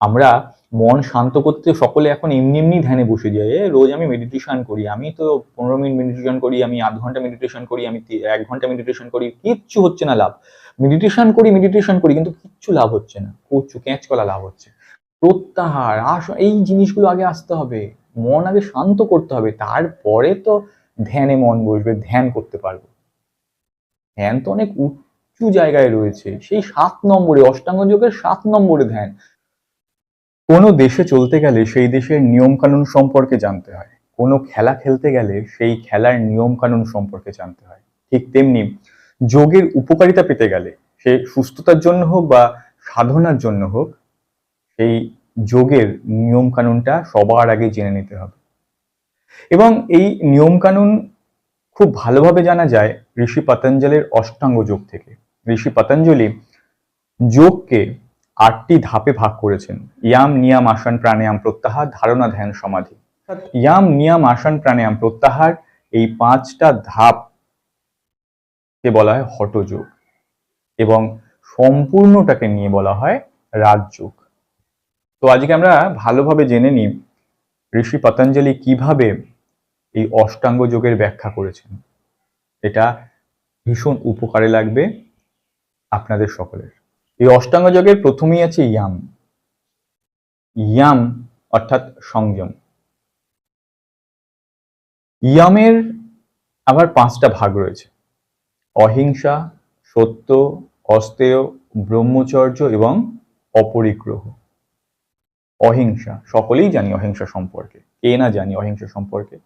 আমরা মন শান্ত করতে সকলে এখন এমনি এমনি ধ্যানে বসে যায় রোজ আমি মেডিটেশন করি, আমি তো পনেরো মিনিট মেডিটেশন করি, আমি আধ ঘণ্টা মেডিটেশন করি, আমি এক ঘণ্টা মেডিটেশন করি, কিচ্ছু হচ্ছে না লাভ। মেডিটেশন করি মেডিটেশন করি, কিন্তু কিচ্ছু লাভ হচ্ছে না। কচু ক্যাঁচ কলা লাভ হচ্ছে। প্রত্যাহার, আস, এই জিনিসগুলো আগে আসতে হবে। মন আগে শান্ত করতে হবে। তারপরে তো ধ্যানে মন বসবে, ধ্যান করতে পারব। ধ্যান তো অনেক উঁচু জায়গায় রয়েছে। সেই সাত নম্বরে, অষ্টাঙ্গ যোগের সাত নম্বরে ধ্যান। কোনো দেশে চলতে গেলে সেই দেশের নিয়ম কানুন সম্পর্কে জানতে হয়। কোনো খেলা খেলতে গেলে সেই খেলার নিয়ম কানুন সম্পর্কে জানতে হয়। ঠিক তেমনি যোগের উপকারিতা পেতে গেলে সে সুস্থতার জন্য হোক বা সাধনার জন্য হোক, সেই যোগের নিয়ম কানুনটা সবার আগে জেনে নিতে হবে। এবং এই নিয়ম কানুন খুব ভালোভাবে জানা যায় ঋষি পতঞ্জলির অষ্টাঙ্গ যোগ থেকে। ঋষি পতঞ্জলি যোগকে আটটি ধাপে ভাগ করেছেন। ইয়াম নিয়াম আসন প্রাণায়াম প্রত্যাহার ধারণা ধ্যান সমাধি। ইয়াম নিয়াম আসন প্রাণায়াম প্রত্যাহার এই পাঁচটা ধাপ কে বলা হয় হঠযোগ এবং সম্পূর্ণটাকে নিয়ে বলা হয় রাজযোগ। তো আজকে আমরা ভালোভাবে জেনে নিই ঋষি পতঞ্জলি কীভাবে এই অষ্টাঙ্গ যোগের ব্যাখ্যা করেছেন। এটা ভীষণ উপকারে লাগবে আপনাদের সকলের। এই অষ্টাঙ্গ যোগের প্রথমেই আছে ইয়াম। ইয়াম অর্থাৎ সংযম। ইয়ামের আবার পাঁচটা ভাগ রয়েছে। অহিংসা, সত্য, অস্তেয়, ব্রহ্মচর্য এবং অপরিগ্রহ। অহিংসা, সকলেই জানি অহিংসা সম্পর্কে। কে না জানি অহিংসা সম্পর্কে?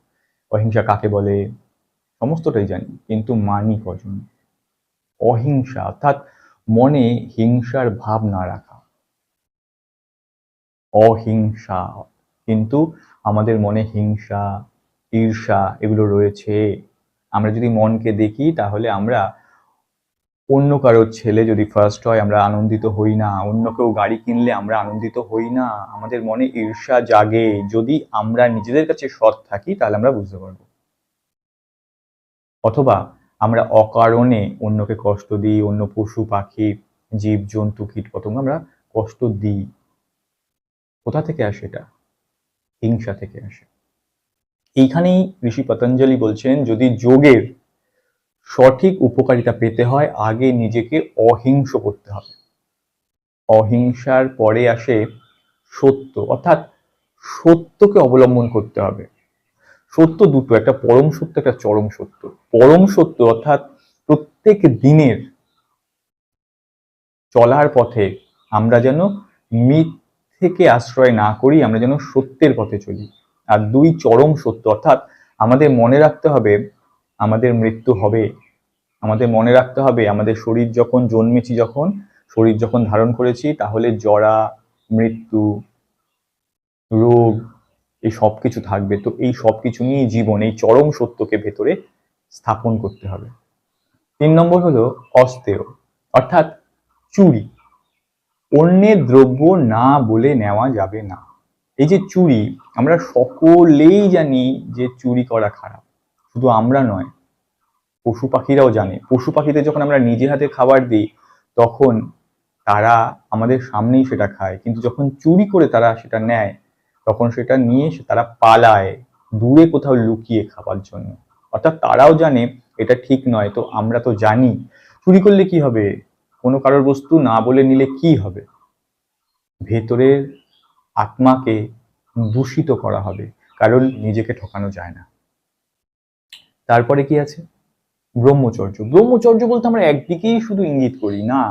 অহিংসা কাকে বলে? সমস্তটাই জানি, কিন্তু মানি কজন? অহিংসা, অর্থাৎ মনে হিংসার ভাব না রাখা। অহিংসা, কিন্তু আমাদের মনে হিংসা, ঈর্ষা এগুলো রয়েছে। আমরা যদি মনকে দেখি, তাহলে আমরা অন্য কারোর ছেলে যদি ফার্স্ট হয়, আমরা আনন্দিত হই না। অন্য কেউ গাড়ি কিনলে আমরা আনন্দিত হই না। আমাদের মনে ঈর্ষা জাগে। যদি আমরা নিজেদের কাছে সৎ থাকি, তাহলে আমরা বুঝতে পারব। অথবা আমরা অকারণে অন্যকে কষ্ট দিই, অন্য পশু, পাখি, জীব, জন্তু, কীট পতঙ্গ আমরা কষ্ট দিই। কোথা থেকে আসে এটা? হিংসা থেকে আসে। এইখানেই ঋষি পতঞ্জলি বলছেন, যদি যোগের সঠিক উপকারিতা পেতে হয়, আগে নিজেকে অহিংস করতে হবে। অহিংসার পরে আসে সত্য, অর্থাৎ সত্যকে অবলম্বন করতে হবে। সত্য দুটো, একটা পরম সত্য, একটা চরম সত্য। পরম সত্য অর্থাৎ প্রত্যেক দিনের চলার পথে আমরা যেন থেকে আশ্রয় না করি, আমরা যেন সত্যের পথে চলি। আর দুই চরম সত্য, অর্থাৎ আমাদের মনে রাখতে হবে আমাদের মৃত্যু হবে। আমাদের মনে রাখতে হবে আমাদের শরীর যখন জন্মেছি, যখন শরীর যখন ধারণ করেছি, তাহলে জরা, মৃত্যু, রোগ, এই সব কিছু থাকবে। তো এই সব কিছু নিয়ে জীবন, এই চরম সত্যকে ভেতরে স্থাপন করতে হবে। তিন নম্বর হলো অস্তেয়, অর্থাৎ চুরি। অন্যের দ্রব্য না বলে নেওয়া যাবে না। এই যে চুরি, আমরা সকলেই জানি যে চুরি করা খারাপ, শুধু আমরা নয়, পশু পাখিরাও জানে। পশু পাখিদের যখন আমরা নিজে হাতে খাবার দিই, তখন তারা আমাদের সামনেই সেটা খায়। কিন্তু যখন চুরি করে তারা সেটা নেয়, তখন সেটা নিয়ে তারা পালায় দূরে কোথাও লুকিয়ে খাবার জন্য। অর্থাৎ তারাও জানে এটা ঠিক নয়, তো আমরা তো জানি। চুরি করলে কি হবে? কোনো কারোর বস্তু না বলে নিলে কি হবে? ভেতরের আত্মাকে দূষিত করা হবে, কারণ নিজেকে ঠকানো যায় না। তারপরে কি আছে? ব্রহ্মচর্য। ব্রহ্মচর্য বলতে আমরা একদিকেই শুধু ইঙ্গিত করি, না।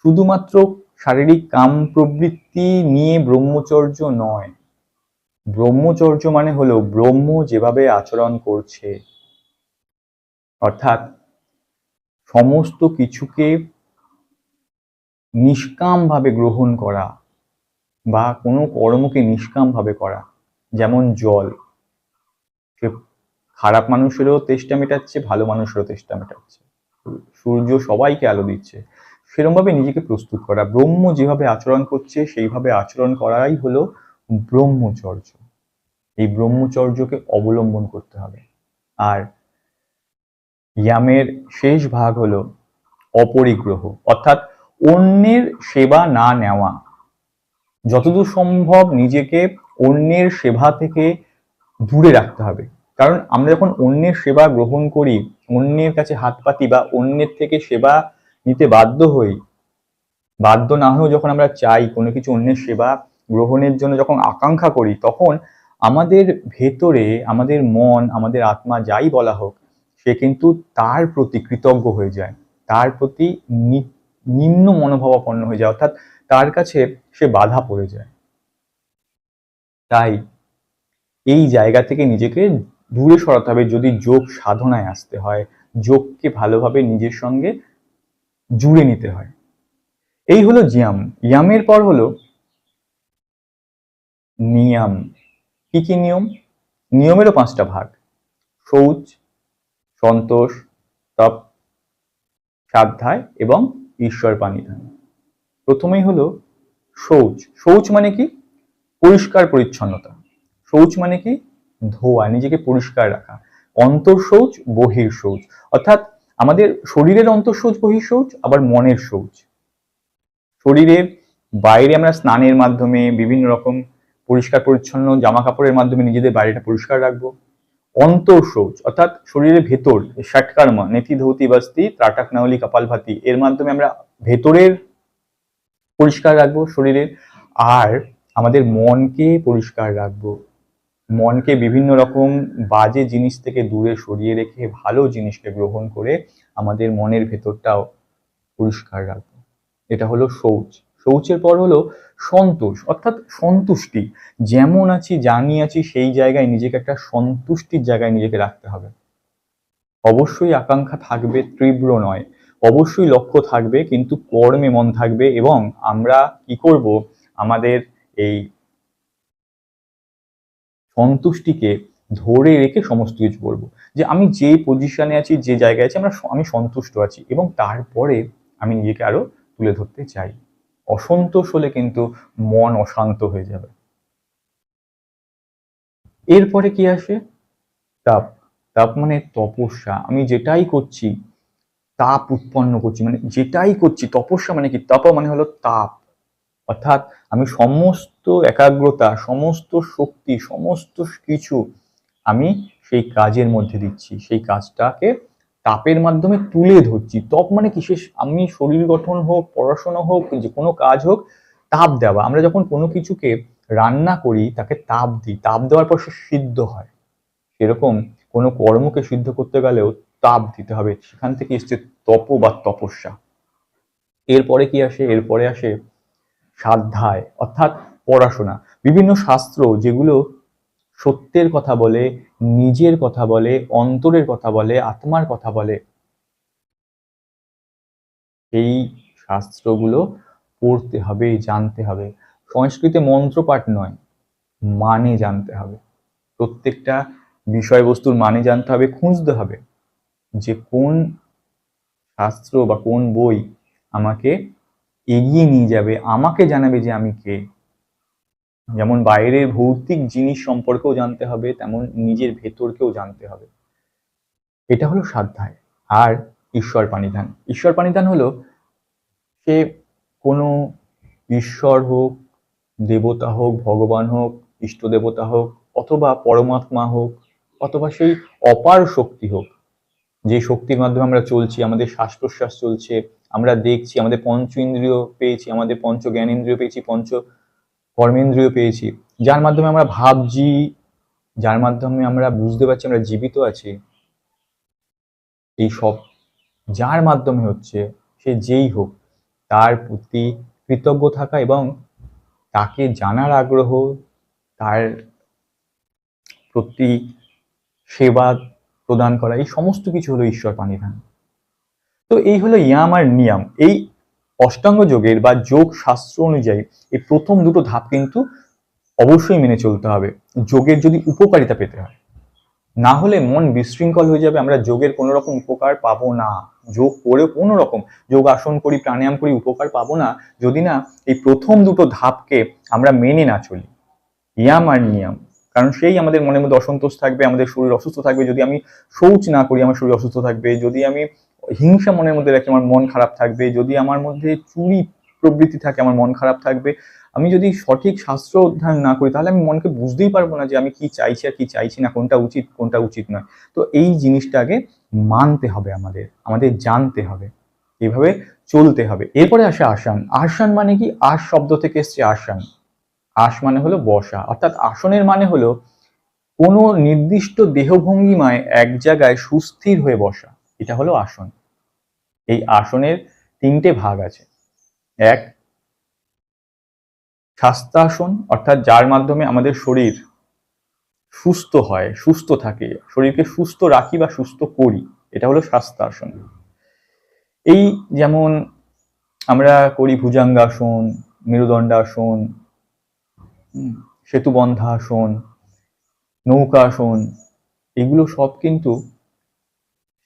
শুধুমাত্র শারীরিক কাম প্রবৃত্তি নিয়ে ব্রহ্মচর্য নয়। ব্রহ্মচর্য মানে হলো ব্রহ্ম যেভাবে আচরণ করছে। অর্থাৎ সমস্ত কিছুকে নিষ্কামভাবে গ্রহণ করা বা কোনো কর্মকে নিষ্কামভাবে করা, যেমন জল। সে খারাপ মানুষেরও তেষ্টা মেটাচ্ছে, ভালো মানুষেরও তেষ্টা মেটাচ্ছে। সূর্য সবাইকে আলো দিচ্ছে। সেরমভাবে নিজেকে প্রস্তুত করা। ব্রহ্ম যেভাবে আচরণ করছে, সেইভাবে আচরণ করাই হলো ব্রহ্মচর্য। এই ব্রহ্মচর্যকে অবলম্বন করতে হবে। আর ইয়ামের শেষ ভাগ হলো অপরিগ্রহ, অর্থাৎ অন্যের সেবা না নেওয়া। যতদূর সম্ভব নিজেকে অন্যের সেবা থেকে দূরে রাখতে হবে। কারণ আমরা যখন অন্যের সেবা গ্রহণ করি, অন্যের কাছে হাত পাতি বা অন্যের থেকে সেবা নিতে বাধ্য হই, বাধ্য না হয়েও যখন আমরা চাই কোনো কিছু অন্যের সেবা গ্রহণের জন্য যখন আকাঙ্ক্ষা করি, তখন আমাদের ভেতরে, আমাদের মন, আমাদের আত্মা যাই বলা হোক, সে কিন্তু তার প্রতি কৃতজ্ঞ হয়ে যায়। তার প্রতি নিম্ন মনোভাবাপন্ন হয়ে যায়, অর্থাৎ তার কাছে সে বাধা পড়ে যায়। তাই এই জায়গা থেকে নিজেকে দূরে সরাতে হবে, যদি যোগ সাধনায় আসতে হয়, যোগকে ভালোভাবে নিজের সঙ্গে জুড়ে নিতে হয়। এই হলো জিয়াম ইয়ামের পর হলো নিয়ম। কি কি নিয়ম? নিয়মেরও পাঁচটা ভাগ। শৌচ সন্তোষ, তপ, সাধ্যায় এবং ঈশ্বর পানিধান প্রথমেই হলো শৌচ শৌচ মানে কি? পরিষ্কার পরিচ্ছন্নতা। শৌচ মানে কি? ধোয়া, নিজেকে পরিষ্কার রাখা। অন্তর শৌচ বহির শৌচ অর্থাৎ আমাদের শরীরের অন্তর শৌচ বহির শৌচ আবার মনের শৌচ শরীরের বাইরে আমরা স্নানের মাধ্যমে বিভিন্ন রকম পরিষ্কার পরিচ্ছন্ন জামা কাপড়ের মাধ্যমে নিজেদের বাড়িটা পরিষ্কার রাখব। অন্তর শৌচ অর্থাৎ শরীরের ভেতর, ষাটকর্মা, নেতি ধৌতি বাস্তি, ত্রাটাক নাওলি কপালভাতি এর মাধ্যমে আমরা ভেতরের পরিষ্কার রাখব শরীরের। আর আমাদের মনকে পরিষ্কার রাখব। মনকে বিভিন্ন রকম বাজে জিনিস থেকে দূরে সরিয়ে রেখে ভালো জিনিসকে গ্রহণ করে আমাদের মনের ভেতরটাও পরিষ্কার রাখব। এটা হলো শৌচ শৌচের পর হলো সন্তোষ, অর্থাৎ সন্তুষ্টি। যেমন আছি, জানি আছি, সেই জায়গায় নিজেকে একটা সন্তুষ্টির জায়গায় নিজেকে রাখতে হবে। অবশ্যই আকাঙ্ক্ষা থাকবে, তীব্র নয়। অবশ্যই লক্ষ্য থাকবে, কিন্তু কর্মে মন থাকবে এবং আমরা কি করব? আমাদের এই সন্তুষ্টিকে ধরে রেখে সমস্ত কিছু করব। যে আমি যে পজিশনে আছি, যে জায়গায় আছি, আমরা আমি সন্তুষ্ট আছি এবং তারপরে আমি নিজেকে আরও তুলে ধরতে চাই। অসন্তোষ হলে কিন্তু মন অশান্ত হয়ে যাবে। এরপরে কি আসে? তাপ। তাপ মানে তপস্যা। আমি যেটাই করছি, তাপ উৎপন্ন করছি। মানে যেটাই করছি, তপস্যা মানে কি? তপ মানে হলো তাপ। অর্থাৎ আমি সমস্ত একাগ্রতা, সমস্ত শক্তি, সমস্ত কিছু আমি সেই কাজের মধ্যে দিচ্ছি। সেই কাজটাকে তাপের মাধ্যমে তুলে ধরছি। তপ মানে কি? আমি শরীর গঠন হোক, পড়াশোনা হোক, যে কোনো কাজ হোক, তাপ দেওয়া। আমরা যখন কোনো কিছুকে রান্না করি, তাকে তাপ দিই। তাপ দেওয়ার পর সে সিদ্ধ হয়। সেরকম কোনো কর্মকে সিদ্ধ করতে গেলেও তাপ দিতে হবে। সেখান থেকে এসছে তপ বা তপস্যা। এরপরে কি আসে? এরপরে আসে সাধ্যায়, অর্থাৎ পড়াশোনা। বিভিন্ন শাস্ত্র যেগুলো সত্যের কথা বলে, নিজের কথা বলে, অন্তরের কথা বলে, আত্মার কথা বলে। এই শাস্ত্রগুলো পড়তে হবে, জানতে হবে। সংস্কৃতে মন্ত্রপাঠ নয় মানে জানতে হবে। প্রত্যেকটা বিষয়বস্তুর মানে জানতে হবে, খুঁজতে হবে যে কোন শাস্ত্র বা কোন বই আমাকে এগিয়ে নিয়ে যাবে, আমাকে জানাবে যে আমি কে। যেমন বাইরের ভৌতিক জিনিস সম্পর্কেও জানতে হবে, তেমন নিজের ভেতরকেও জানতে হবে। এটা হলো সাধ্যায়। আর ঈশ্বর পানিধান। ঈশ্বর পানিধান হলো সে কোনো ঈশ্বর হোক, দেবতা হোক, ভগবান হোক, ইষ্ট দেবতা হোক, অথবা পরমাত্মা হোক, অথবা সেই অপার শক্তি হোক, যে শক্তির মাধ্যমে আমরা চলছি, আমাদের শ্বাস প্রশ্বাস চলছে, আমরা দেখছি, আমাদের পঞ্চ ইন্দ্রিয় পেয়েছি, আমাদের পঞ্চ জ্ঞানেন্দ্রিয় পেয়েছি, পঞ্চ কর্মেন্দ্রিয় পেয়েছি। যার মাধ্যমে আমরা ভাবছি, যার মাধ্যমে আমরা বুঝতে পারছি, আমরা জীবিত আছি, এই সব যার মাধ্যমে হচ্ছে, সে যেই হোক, তার প্রতি কৃতজ্ঞ থাকা এবং তাকে জানার আগ্রহ, তার প্রতি সেবা প্রদান করা, এই সমস্ত কিছু হলো ঈশ্বর পানিধান। তো এই হলো ইয়াম আর নিয়াম। এই অষ্টাঙ্গ যোগের বা যোগ শাস্ত্র অনুযায়ী এই প্রথম দুটো ধাপ কিন্তু অবশ্যই মেনে চলতে হবে। যোগের যদি উপকারিতা পেতে হয়, না হলে মন বিশৃঙ্খল হয়ে যাবে, আমরা যোগের কোনো রকম উপকার পাবো না। যোগ করে কোনো রকম যোগ আসন করি, প্রাণায়াম করি, উপকার পাবো না। যদি না, এই প্রথম দুটো ধাপকে আমরা মেনে না চলি। ইয়াম আর নিয়াম। কারণ সেই আমাদের মনের মধ্যে অসন্তোষ থাকবে, আমাদের শরীর অসুস্থ থাকবে। যদি আমি শৌচ না করি, আমার শরীর অসুস্থ থাকবে। যদি আমি হিংসা মনের মধ্যে রাখি আমার মন খারাপ থাকবে, যদি আমার মধ্যে চুরি প্রবৃত্তি থাকে, আমার মন খারাপ থাকবে, আমি যদি সঠিক শাস্ত্র অধ্যয়ন না করি, তাহলে আমি মনকে বুঝতেই পারব না যে আমি কি চাইছি আর কি চাইছি না, কোনটা উচিত কোনটা উচিত নয়। তো এই জিনিসটাকে মানতে হবে আমাদের আমাদের জানতে হবে এইভাবে চলতে হবে। এরপরে আসে আসান। আসান মানে কি? আস শব্দ থেকে এসছে আসান। আস মানে হলো বসা। অর্থাৎ আসনের মানে হলো কোনো নির্দিষ্ট দেহভঙ্গিমায় এক জায়গায় সুস্থির হয়ে বসা। এটা হলো আসন। এই আসনের তিনটে ভাগ আছে। এক, স্বাস্থ্যাসন, অর্থাৎ যার মাধ্যমে আমাদের শরীর সুস্থ হয়, সুস্থ থাকে, শরীরকে সুস্থ রাখি বা সুস্থ করি, এটা হলো স্বাস্থ্যাসন। এই যেমন আমরা করি ভুজাঙ্গাসন, মেরুদণ্ডাসন সেতুবন্ধাসন, নৌকাসন, এগুলো সব কিন্তু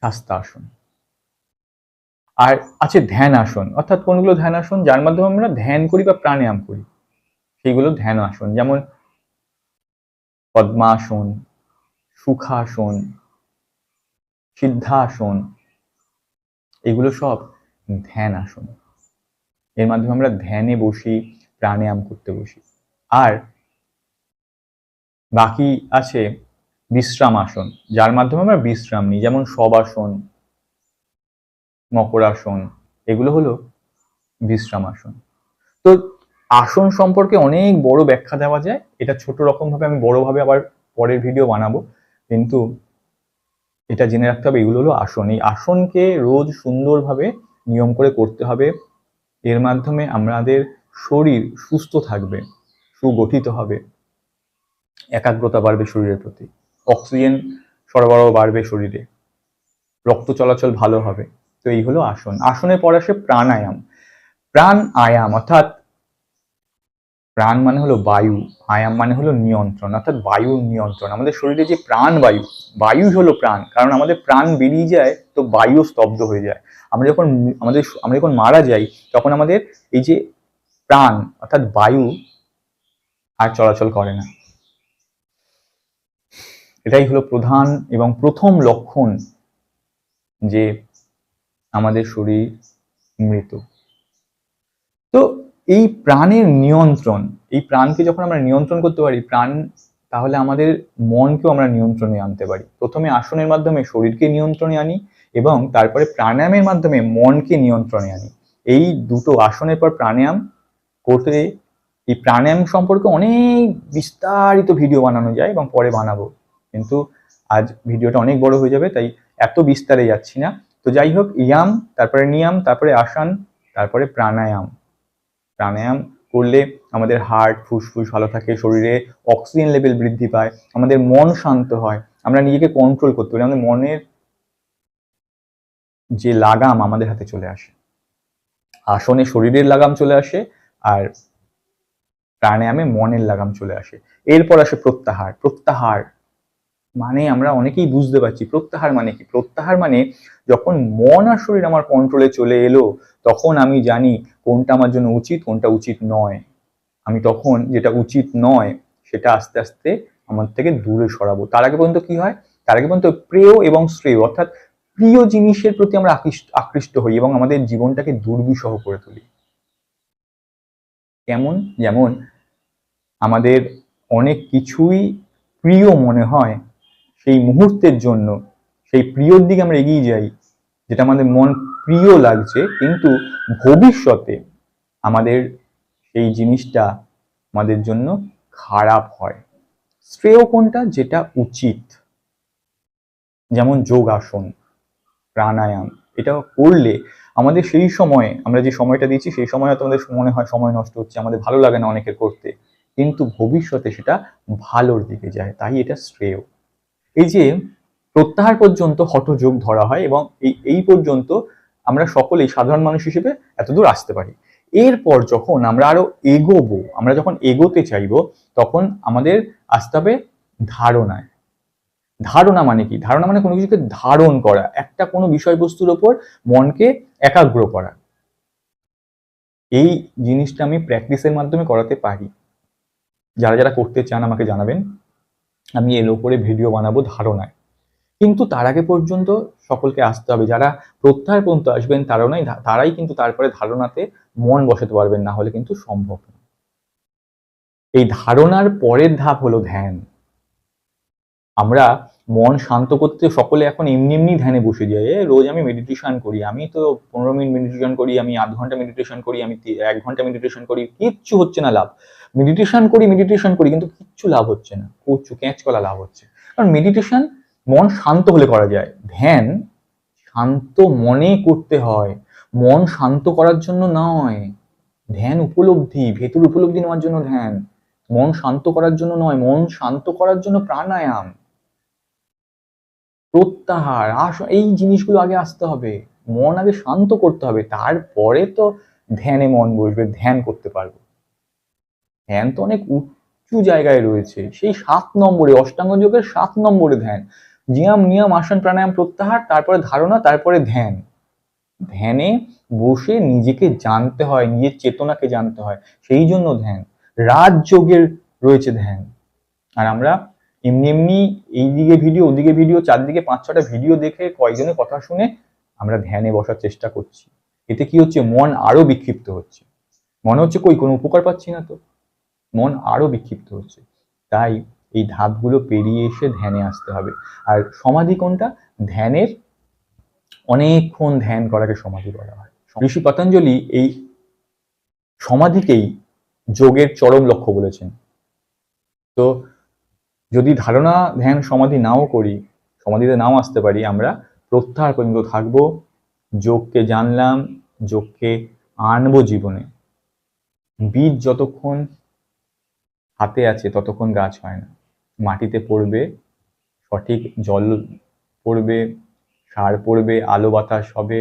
স্বাস্থ্যাসন আর আছে ধ্যান আসন, অর্থাৎ কোনগুলো ধ্যান আসন? যার মাধ্যমে আমরা ধ্যান করি বা প্রাণায়াম করি। সেইগুলো ধ্যান আসন, যেমন পদ্মাসন, সুখাসন, সিদ্ধাসন, এগুলো সব ধ্যান আসন। এর মাধ্যমে আমরা ধ্যানে বসি, প্রাণায়াম করতে বসি। আর বাকি আছে বিশ্রাম আসন, যার মাধ্যমে আমরা বিশ্রাম নিই। যেমন শবাসন মকরাসন এগুলো হলো বিশ্রাম আসন। তো আসন সম্পর্কে অনেক বড় ব্যাখ্যা দেওয়া যায়। এটা ছোট রকম ভাবে আমি বড়ভাবে আবার পরের ভিডিও বানাবো। কিন্তু এটা জেনে রাখতে হবে, এগুলো হলো আসন। এই আসনকে রোজ সুন্দরভাবে নিয়ম করে করতে হবে। এর মাধ্যমে আমাদের শরীর সুস্থ থাকবে, সুগঠিত হবে, একাগ্রতা বাড়বে শরীরের প্রতি। অক্সিজেন সরবরাহ বাড়বে শরীরে। রক্ত চলাচল ভালো হবে। তো এই হলো আসন। আসনে পর আসে প্রাণায়াম। প্রাণ আয়াম অর্থাৎ প্রাণ মানে হলো বায়ু, আয়াম মানে হলো নিয়ন্ত্রণ। অর্থাৎ বায়ুর নিয়ন্ত্রণ। আমাদের শরীরে যে প্রাণ বায়ু বায়ুই হলো প্রাণ। কারণ আমাদের প্রাণ বেরিয়ে যায় তো বায়ু স্তব্ধ হয়ে যায়। আমরা যখন আমাদের আমরা যখন মারা যাই, তখন আমাদের এই যে প্রাণ, অর্থাৎ বায়ু আর চলাচল করে না। এটাই হলো প্রধান এবং প্রথম লক্ষণ যে আমাদের শরীর মৃত। তো এই প্রাণের নিয়ন্ত্রণ, এই প্রাণকে যখন আমরা নিয়ন্ত্রণ করতে পারি, প্রাণ তাহলে আমাদের মনকেও আমরা নিয়ন্ত্রণে আনতে পারি। প্রথমে আসনের মাধ্যমে শরীরকে নিয়ন্ত্রণে আনি এবং তারপরে প্রাণায়ামের মাধ্যমে মনকে নিয়ন্ত্রণে আনি। এই দুটো আসনের পর প্রাণায়াম করতে এই প্রাণায়াম সম্পর্কে অনেক বিস্তারিত ভিডিও বানানো যায় এবং পরে বানাবো। কিন্তু আজ ভিডিওটা অনেক বড় হয়ে যাবে, তাই এত বিস্তারে যাচ্ছি না। তো যাই হোক, ইয়াম, তারপরে নিয়াম, তারপরে আসান তারপরে প্রাণায়াম। প্রাণায়াম করলে আমাদের হার্ট, ফুসফুস ভালো থাকে, শরীরে অক্সিজেন লেভেল বৃদ্ধি পায়, আমাদের মন শান্ত হয়, আমরা নিজেকে কন্ট্রোল করতে পারি, আমাদের মনের যে লাগাম আমাদের হাতে চলে আসে। আসনে শরীরের লাগাম চলে আসে আর প্রাণায়ামে মনের লাগাম চলে আসে। এরপর আসে প্রত্যাহার প্রত্যাহার। মানে আমরা অনেকেই বুঝতে পারছি, প্রত্যাহার মানে কি? প্রত্যাহার মানে যখন মন আর শরীর আমার কন্ট্রোলে চলে এলো, তখন আমি জানি কোনটা আমার জন্য উচিত, কোনটা উচিত নয়। আমি তখন যেটা উচিত নয়, সেটা আস্তে আস্তে আমার থেকে দূরে সরাবো। তার আগে পর্যন্ত কি হয়? তার আগে পর্যন্ত প্রেয় এবং শ্রেয়, অর্থাৎ প্রিয় জিনিসের প্রতি আমরা আকৃষ্ট আকৃষ্ট হই এবং আমাদের জীবনটাকে দুর্বিষহ করে তুলি। কেমন? যেমন আমাদের অনেক কিছুই প্রিয় মনে হয় সেই মুহূর্তের জন্য, সেই প্রিয়র দিকে আমরা এগিয়ে যাই, যেটা আমাদের মন প্রিয় লাগছে, কিন্তু ভবিষ্যতে আমাদের সেই জিনিসটা আমাদের জন্য খারাপ হয়। শ্রেয় কোনটা? যেটা উচিত। যেমন যোগাসন, প্রাণায়াম, এটা করলে আমাদের সেই সময়ে, আমরা যে সময়টা দিচ্ছি, সেই সময় হয়তো আমাদের মনে হয় সময় নষ্ট হচ্ছে, আমাদের ভালো লাগে না অনেকের করতে, কিন্তু ভবিষ্যতে সেটা ভালোর দিকে যায়, তাই এটা শ্রেয়। এই যে প্রত্যাহার পর্যন্ত হঠযোগ ধরা হয় এবং এই এই পর্যন্ত আমরা সকলেই সাধারণ মানুষ হিসেবে এতদূর আসতে পারি। এরপর যখন আমরা আরও এগোবো, আমরা যখন এগোতে চাইব, তখন আমাদের আসতে হবে ধারণায়। ধারণা মানে কি? ধারণা মানে কোনো কিছুকে ধারণ করা, একটা কোনো বিষয়বস্তুর ওপর মনকে একাগ্র করা। এই জিনিসটা আমি প্র্যাকটিসের মাধ্যমে করাতে পারি। যারা যারা করতে চান আমাকে জানাবেন। আমি এলো করে ভিডিও বানাবো ধারণায়। কিন্তু তার আগে পর্যন্ত সকলকে আসতে হবে। যারা প্রত্যাহার পর্যন্ত আসবেন তারাও নয় তারাই কিন্তু তারপরে ধারণাতে মন বসাতে পারবেন, না হলে কিন্তু সম্ভব না এই ধারণার পরের ধাপ হলো ধ্যান। আমরা মন শান্ত করতে সকলে এখন এমনি এমনি ধ্যানে বসে যাই এ, রোজ আমি মেডিটেশন করি আমি তো পনেরো মিনিট মেডিটেশন করি আমি আধ ঘণ্টা মেডিটেশন করি আমি এক ঘণ্টা মেডিটেশন করি কিচ্ছু হচ্ছে না লাভ। মেডিটেশন করি মেডিটেশন করি কিন্তু কিচ্ছু লাভ হচ্ছে না। কচু ক্যাচ কলা লাভ হচ্ছে। কারণ মেডিটেশন মন শান্ত হলে করা যায়। ধ্যান শান্ত মনে করতে হয়। মন শান্ত করার জন্য নয়। ধ্যান উপলব্ধি ভেতর উপলব্ধি নেওয়ার জন্য ধ্যান। মন শান্ত করার জন্য নয়। মন শান্ত করার জন্য প্রাণায়াম। প্রত্যাহার, আস, এই জিনিসগুলো আগে আসতে হবে। মন আগে শান্ত করতে হবে। তারপরে তো ধ্যানে মন বসবে, ধ্যান করতে পারব। ধ্যান তো অনেক উঁচু জায়গায় রয়েছে। সেই সাত নম্বরে, অষ্টাঙ্গ যোগের সাত নম্বরে ধ্যান। জিয়াম, নিয়ম, আসন, প্রাণায়াম, প্রত্যাহার, তারপরে ধারণা, তারপরে ধ্যান। ধ্যানে বসে নিজেকে জানতে হয়, নিজের চেতনাকে জানতে হয়। সেই জন্য ধ্যান। রাজযোগের রয়েছে ধ্যান। আর আমরা এমনি এমনি এইদিকে ভিডিও ওদিকে ভিডিও চারদিকে পাঁচ, ছটা ভিডিও দেখে কয়েকজনের কথা শুনে আমরা ধ্যানে বসার চেষ্টা করছি। এতে কি হচ্ছে? মন আরও বিক্ষিপ্ত হচ্ছে। মনে হচ্ছে, কই, কোনো উপকার পাচ্ছি না তো? মন আরও বিক্ষিপ্ত হচ্ছে। তাই এই ধাপগুলো পেরিয়ে এসে ধ্যানে আসতে হবে। আর সমাধি কোনটা? ধ্যানের অনেকক্ষণ ধ্যান করাকে সমাধি বলা হয়। ঋষি পতঞ্জলি এই সমাধিকেই যোগের চরম লক্ষ্য বলেছেন। তো যদি ধারণা, ধ্যান, সমাধি নাও করি, সমাধিতে নাও আসতে পারি, আমরা প্রত্যাহার পর্যন্ত থাকব, যোগকে জানলাম, যোগকে আনব জীবনে। বীজ যতক্ষণ হাতে আছে, ততক্ষণ গাছ হয় না। মাটিতে পড়বে, সঠিক জল পড়বে, সার পড়বে, আলো বাতাস হবে,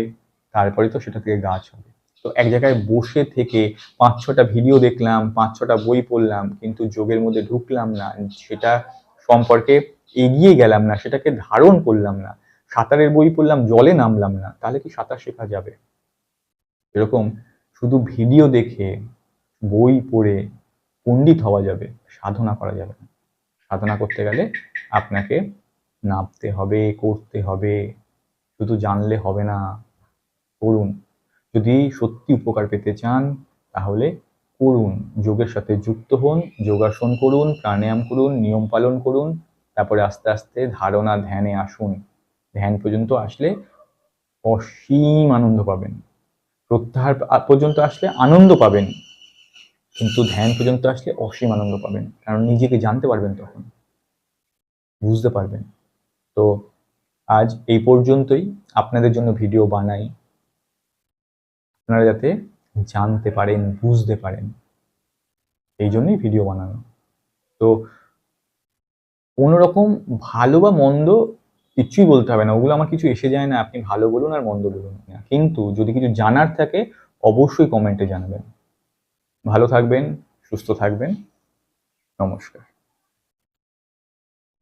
তারপরে তো সেটা থেকে গাছ হবে। তো এক জায়গায় বসে থেকে পাঁচ ছটা ভিডিও দেখলাম, পাঁচ ছটা বই পড়লাম, কিন্তু যোগের মধ্যে ঢুকলাম না, সেটা সম্পর্কে এগিয়ে গেলাম না, সেটাকে ধারণ করলাম না, সাঁতারের বই পড়লাম, জলে নামলাম না, তাহলে কি সাঁতার শেখা যাবে? এরকম শুধু ভিডিও দেখে, বই পড়ে পণ্ডিত হওয়া যাবে, সাধনা করা যাবে না। সাধনা করতে গেলে আপনাকে নামতে হবে, করতে হবে, শুধু জানলে হবে না। করুন যদি সত্যি উপকার পেতে চান, তাহলে করুন, যোগের সাথে যুক্ত হন, যোগাসন করুন, প্রাণায়াম করুন, নিয়ম পালন করুন, তারপরে আস্তে আস্তে ধারণা, ধ্যানে আসুন। ধ্যান পর্যন্ত আসলে অসীম আনন্দ পাবেন। প্রত্যাহার পর্যন্ত আসলে আনন্দ পাবেন। কিন্তু ধ্যান পর্যন্ত আসলে অসীম আনন্দ পাবেন, কারণ নিজেকে জানতে পারবেন তখন। বুঝতে পারবেন। তো আজ এই পর্যন্তই। আপনাদের জন্য ভিডিও বানাই। আপনারা যাতে জানতে পারেন, বুঝতে পারেন। এই জন্যই ভিডিও বানানো। তো কোনো রকম ভালো বা মন্দ কিচ্ছুই বলতে হবে না। ওগুলো আমার কিছু এসে যায় না, আপনি ভালো বলুন আর মন্দ বলুন। না কিন্তু যদি কিছু জানার থাকে, অবশ্যই কমেন্টে জানাবেন। ভালো থাকবেন, সুস্থ থাকবেন। নমস্কার।